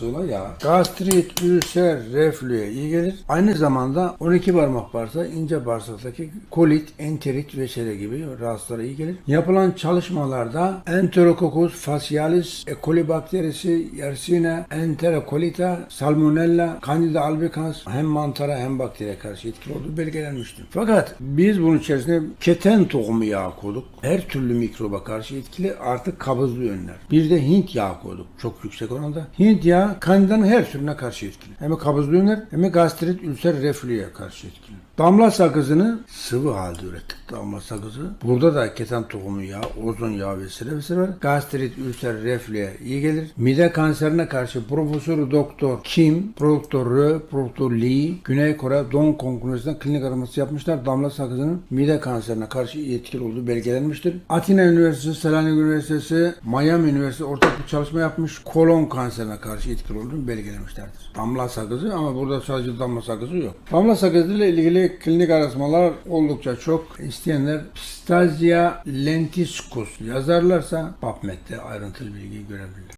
sıvı yağ gastrit, ülser, reflüye iyi gelir. Aynı zamanda 12 parmak bağırsağı ince bağırsaktaki kolit, enterit vesaire gibi rahatsızlara iyi gelir. Yapılan çalışmalarda Enterococcus facialis, E. coli bakterisi, Yersinia, Enterocolita, Salmonella, Candida albicans hem mantara hem bakteriye karşı etkili olduğu belgelenmiştir. Fakat biz bunun içerisine keten tohumu yağı koyduk. Her türlü mikroba karşı etkili artık kabızlığı önler. Bir de Hint yağı koyduk. Çok yüksek oranda. Hint yağı kandidanın her türüne karşı etkili. Hem kabızlığı önler hem gastrit, ülser, reflüye karşı etkili. Damla sakızını sıvı halde ürettik damla sakızı. Burada da keten tohumu yağı, ozon yağı vesaire vesaire. Gastrit, ülser, reflüye iyi gelir. Mide kanserine karşı Profesör Doktor Kim, Profesör Rö, Profesör Lee, Güney Kore Don Kong klinik araması yapmışlar. Damla sakızının mide kanserine karşı etkili olduğu belgelenmiştir. Atina Üniversitesi, Selanik Üniversitesi, Miami Üniversitesi ortak bir çalışma yapmış. Kolon kanserine karşı etkili olduğunu belgelemişlerdir. Damla sakızı ama burada sadece damla sakızı yok. Damla sakızı ile ilgili klinik araştırmalar oldukça çok. İsteyenler Pistazia lentiscus yazarlarsa PubMed'de ayrıntılı bilgi görebilirler.